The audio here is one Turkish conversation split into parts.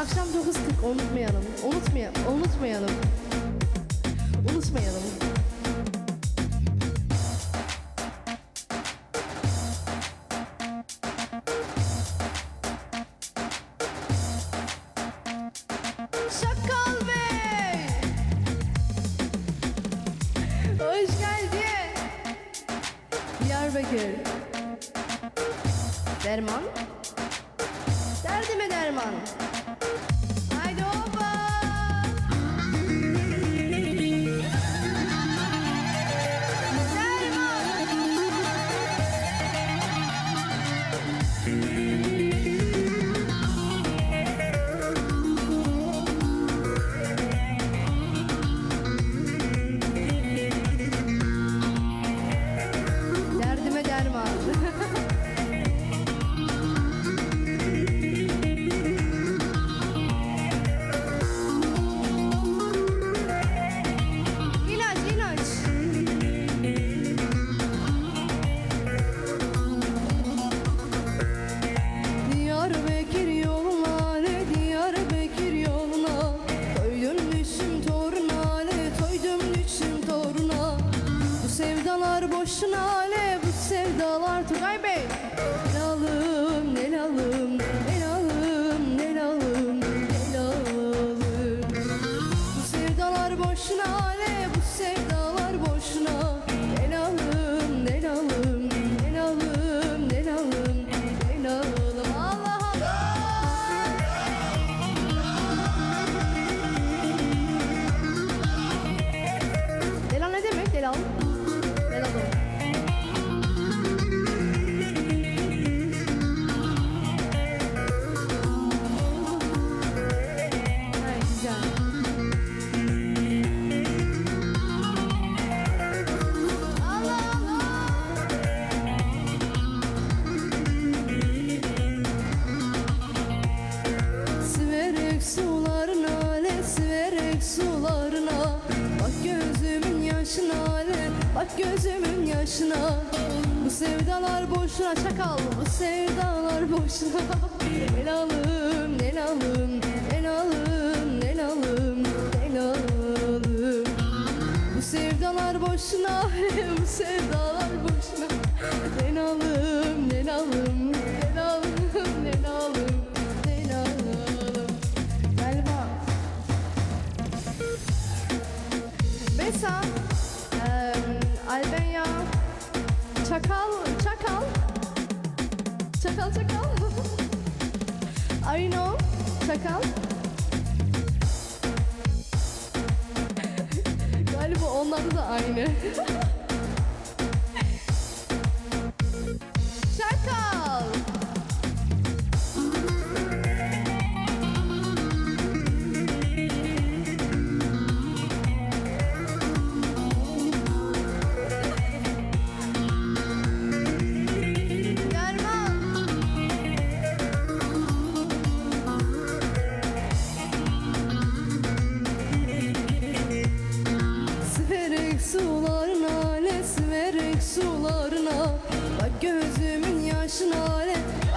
Akşam 9.40 unutmayalım. Unutmayalım. Unutmayalım. Unutmayalım.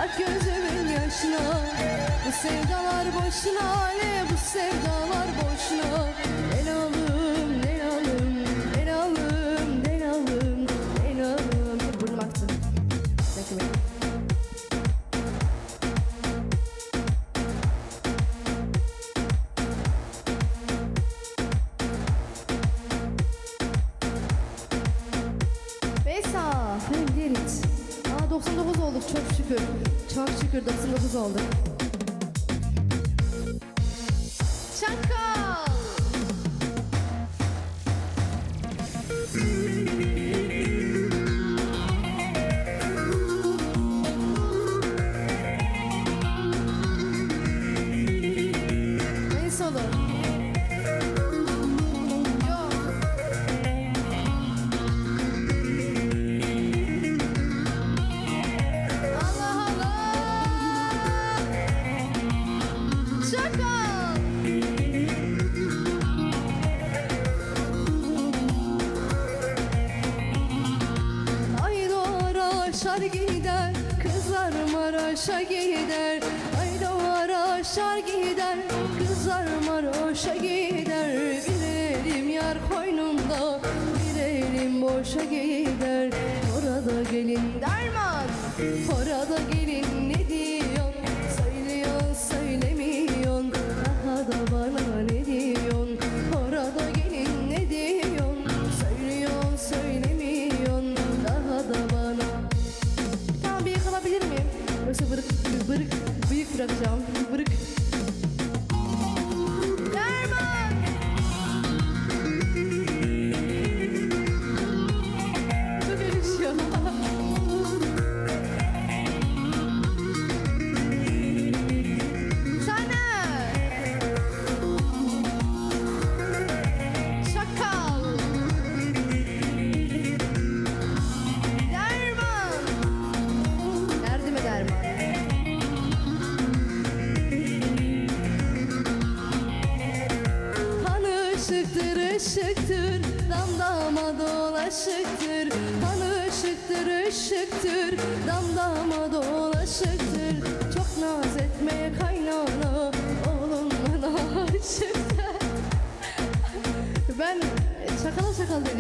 Ak gözümün yaşına. Bu sevdalar boşuna Ale bu sevdalar boşuna? oldu.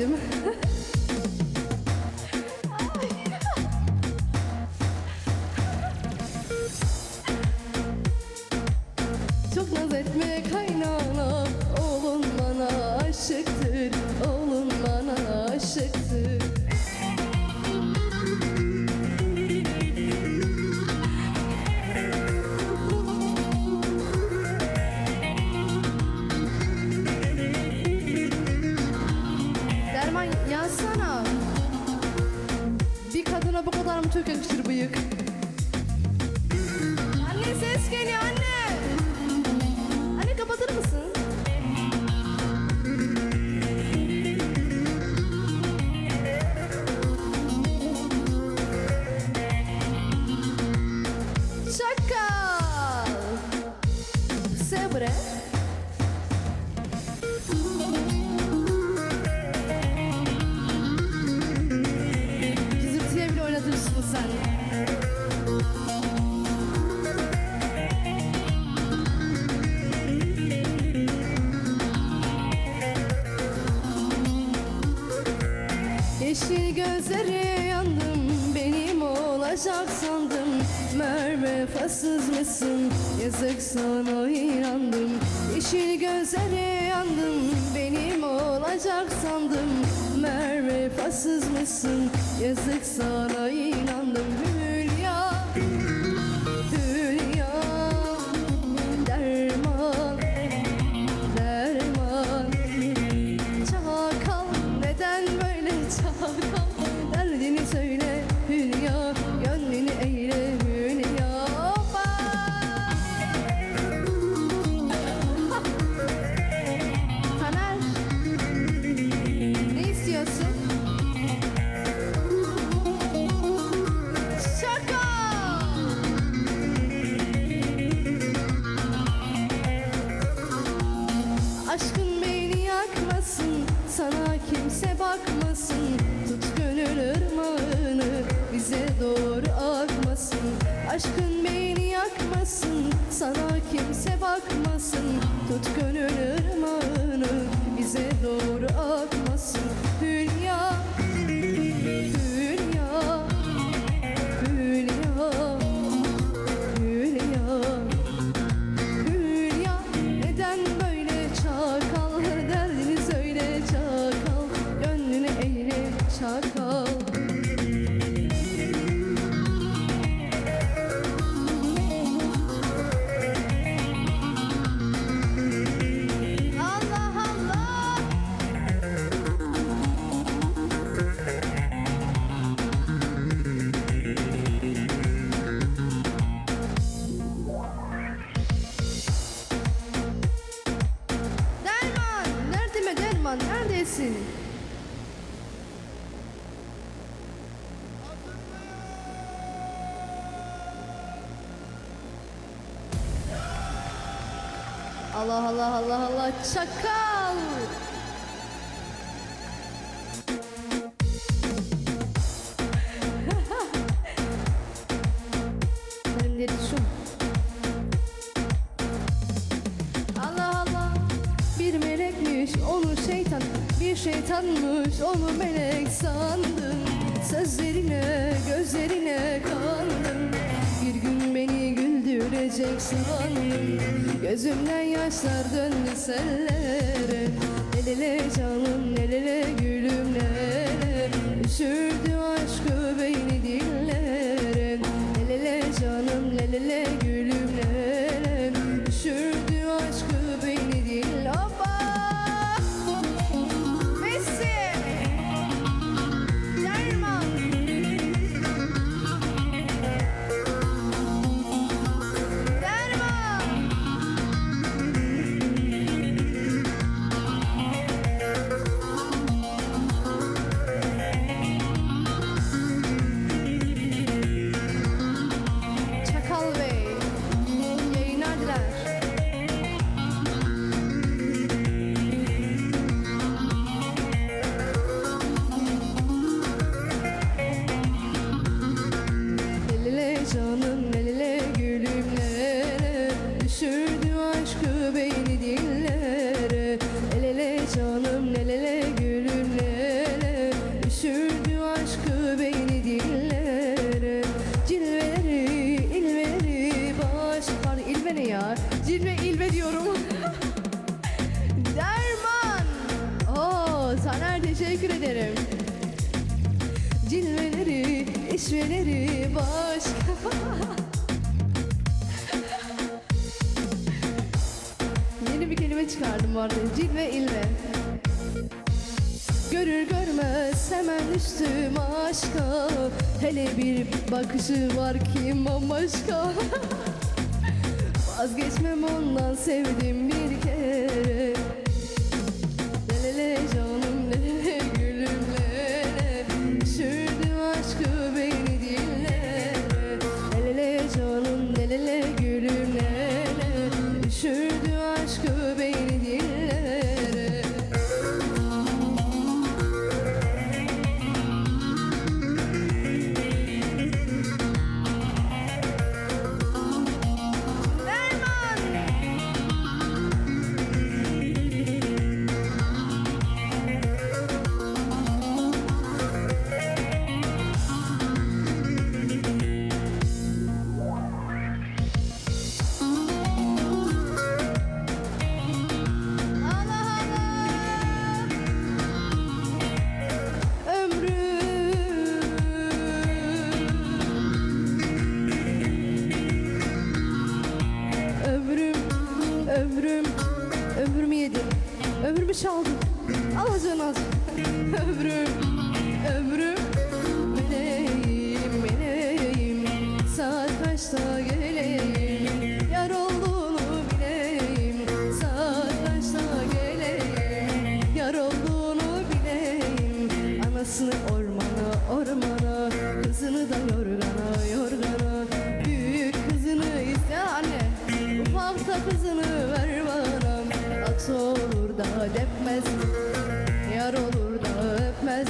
dedim. sana inandım. Yeşil gözlere yandım Benim olacak sandım. Merve fasız mısın? Yazık sana. Şakal. Benleri şu. Allah Allah bir melekmiş onu şeytan bir şeytanmış onu melek sandım sözlerine gözlerine kan gelecek sandım Gözümden yaşlar döndü sellere. Nelele canım nelele gülüm nelele Üşürdü çıkardım vardı Cil ve ilve. Görür görmez hemen düştüm aşka. Hele bir bakışı var kim bambaşka. Vazgeçmem ondan sevdim bir sakızını ver bana. At olur da depmez. Yar olur da öpmez.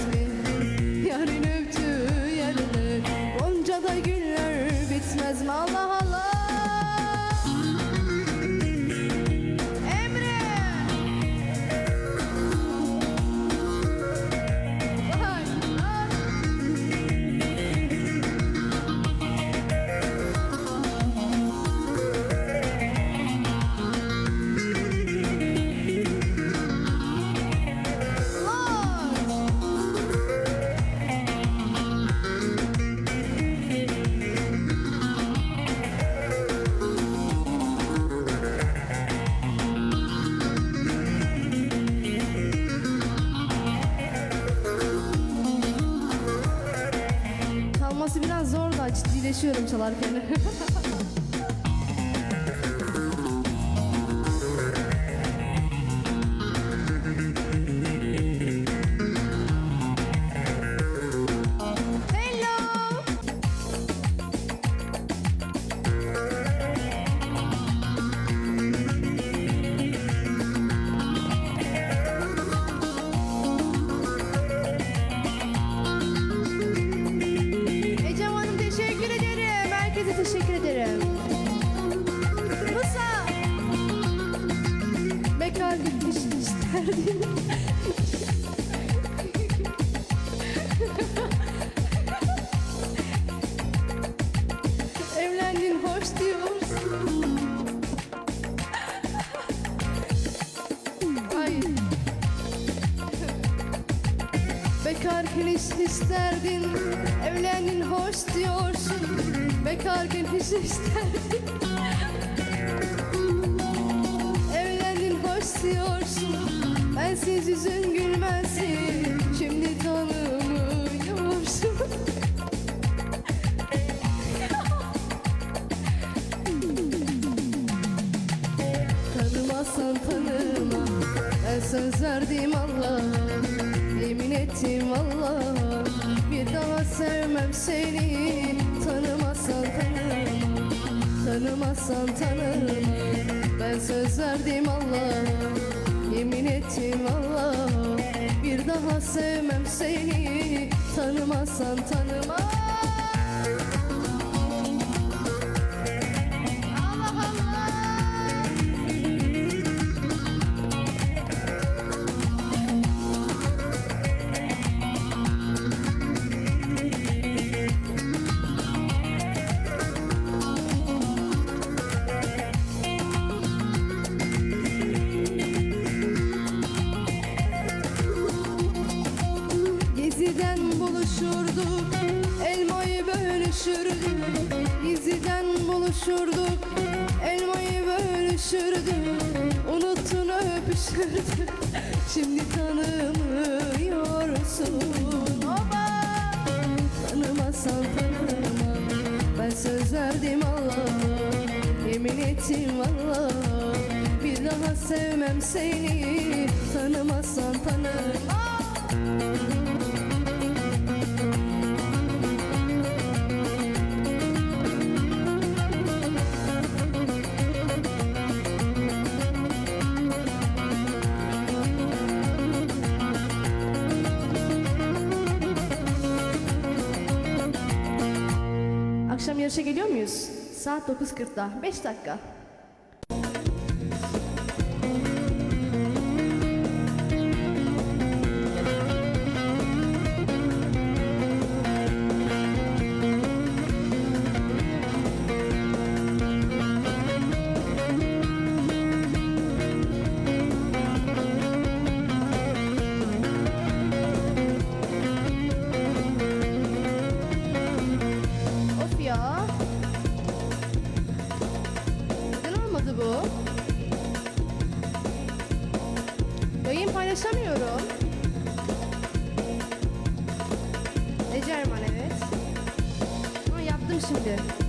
çalması biraz zor da ciddileşiyorum çalarken. Bekarken hiç isterdin Evlendin hoş diyorsun. Bekarken hiç isterdin. Evlendin hoş diyorsun. Bensiz yüzün gülmezsin Şimdi tanımıyorsun. Tanımazsan tanıma. Ben söz verdim Allah'a seni Tanımazsan tanıma Tanımazsan tanıma Ben söz verdim Allah'a Yemin ettim Allah'a. Bir daha sevmem seni Tanımazsan tanıma Yarışa geliyor muyuz? Saat 9.40'da. 5 dakika. Bu? Yayın paylaşamıyorum. Ecerman evet. Ama yaptım şimdi.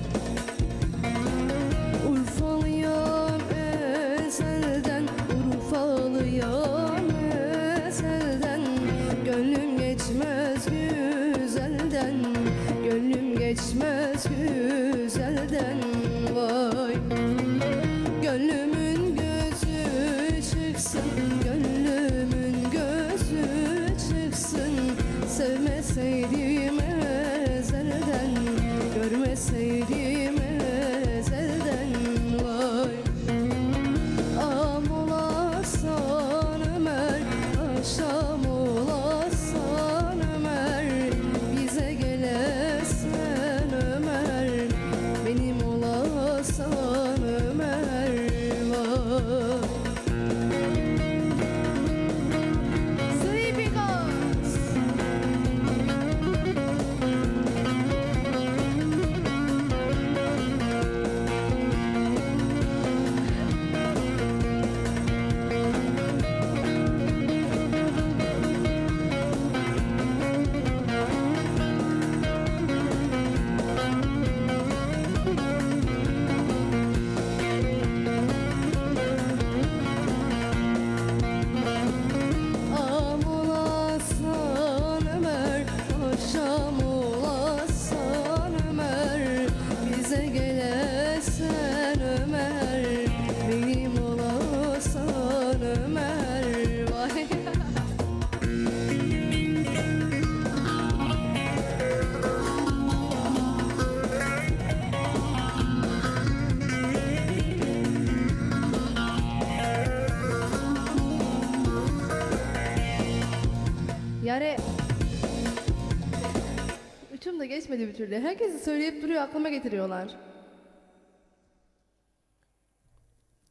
Geçmedi bir türlü. Herkesi söyleyip duruyor, aklıma getiriyorlar.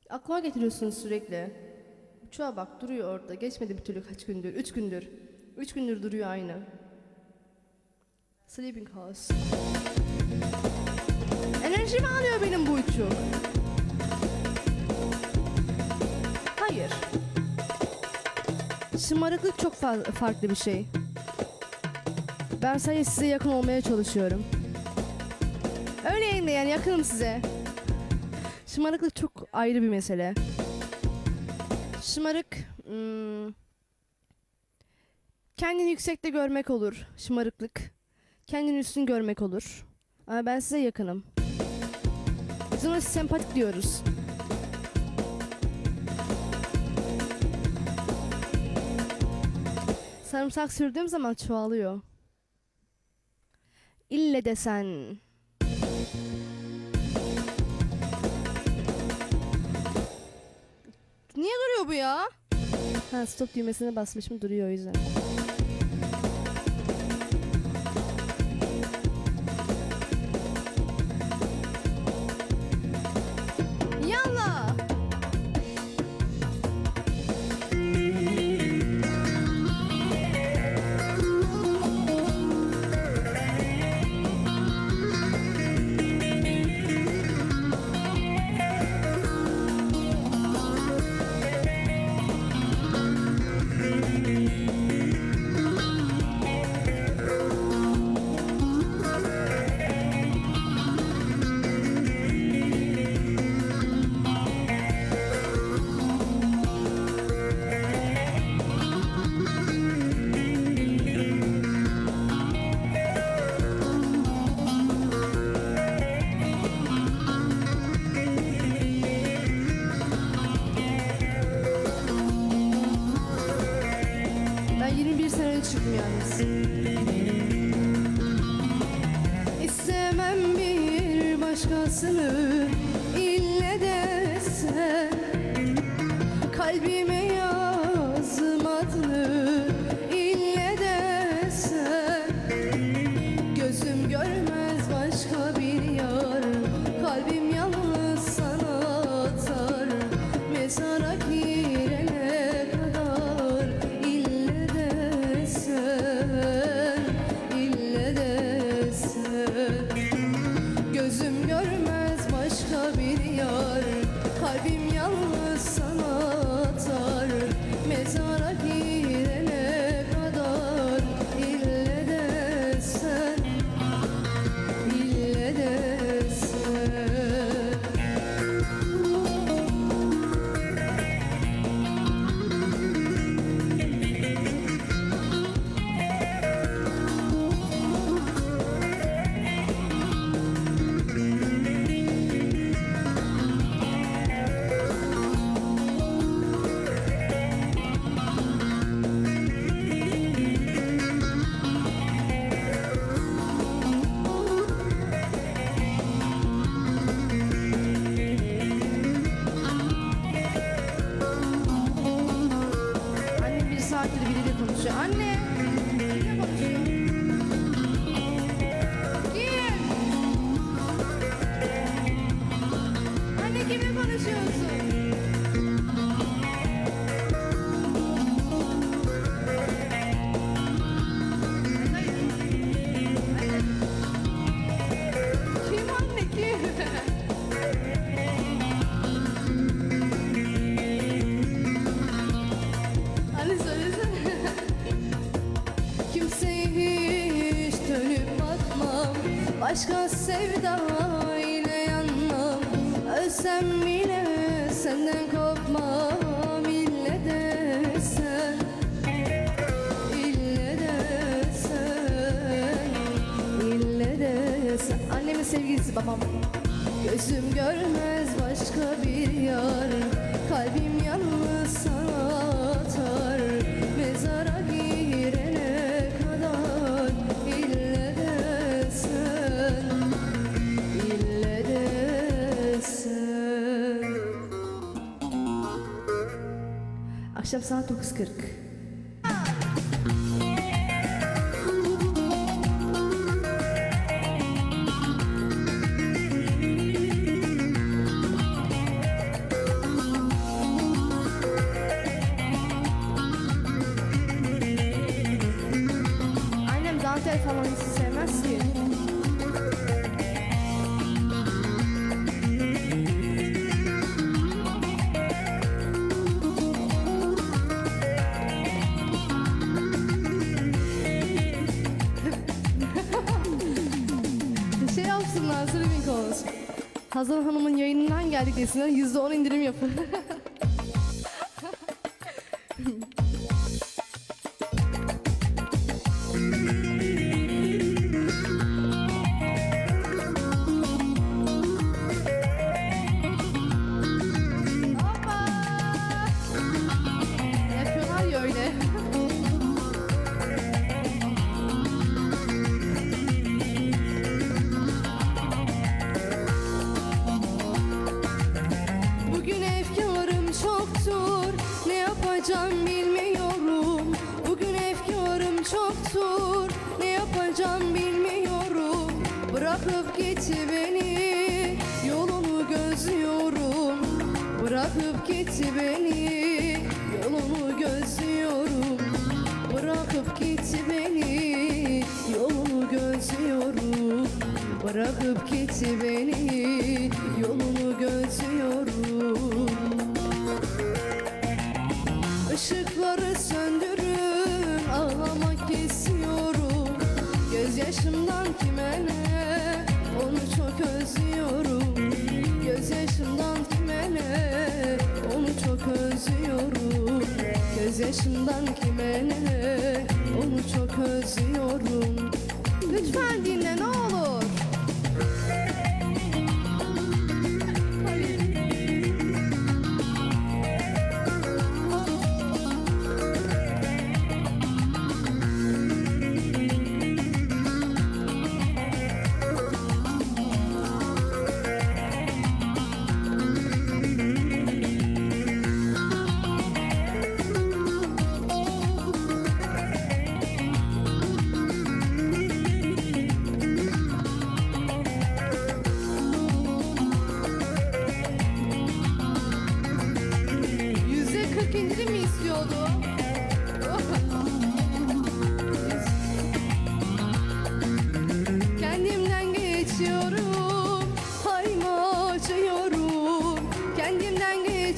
Aklıma getiriyorsunuz sürekli. Uçağa bak duruyor orada. Geçmedi bir türlü kaç gündür? Üç gündür. Üç gündür duruyor aynı. Sleeping House. Enerjimi alıyor benim bu uçuk. Hayır. Şımarıklık çok fa- farklı bir şey. Ben sadece size yakın olmaya çalışıyorum. Öyleyim de yani yakınım size. Şımarıklık çok ayrı bir mesele. Şımarık hmm, kendini yüksekte görmek olur. Şımarıklık kendini üstün görmek olur. Ama ben size yakınım. Biz ona sempatik diyoruz. Sarımsak sürdüğüm zaman çoğalıyor. İlle desen. Niye duruyor bu ya? Ha stop düğmesine basmışım duruyor o yüzden. Başka sevda ile yanmam. Ölsem bile senden kopmam İlle de sen İlle de sen İlle de sen. Annemin sevgilisi babam. Gözüm görmez başka bir yar. Kalbim yalnız sana Akşam saat 9.40. Annem dantel falan Hazal Hanım'ın yayınından geldik desinler %10 indirim yapın. özlüyorum Gözyaşımdan kime ne Onu çok özlüyorum. Lütfen dinle ne olur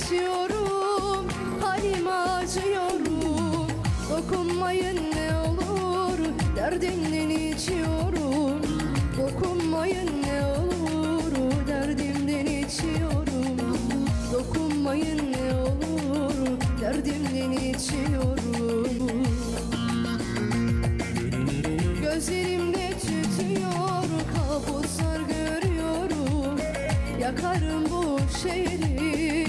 Kendimden geçiyorum Halime acıyorum Dokunmayın ne olur. Derdimden içiyorum. Dokunmayın ne olur. Derdimden içiyorum. Dokunmayın ne olur. Derdimden içiyorum. Gözlerimde tütüyor kabuslar görüyorum. Yakarım bu şehri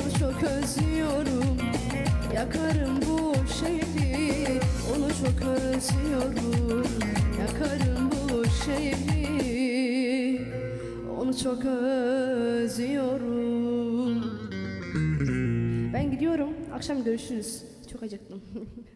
onu çok özlüyorum. Yakarım bu şehri onu çok özlüyorum. Yakarım bu şehri onu çok özlüyorum. Ben gidiyorum. Akşam görüşürüz. Çok acıktım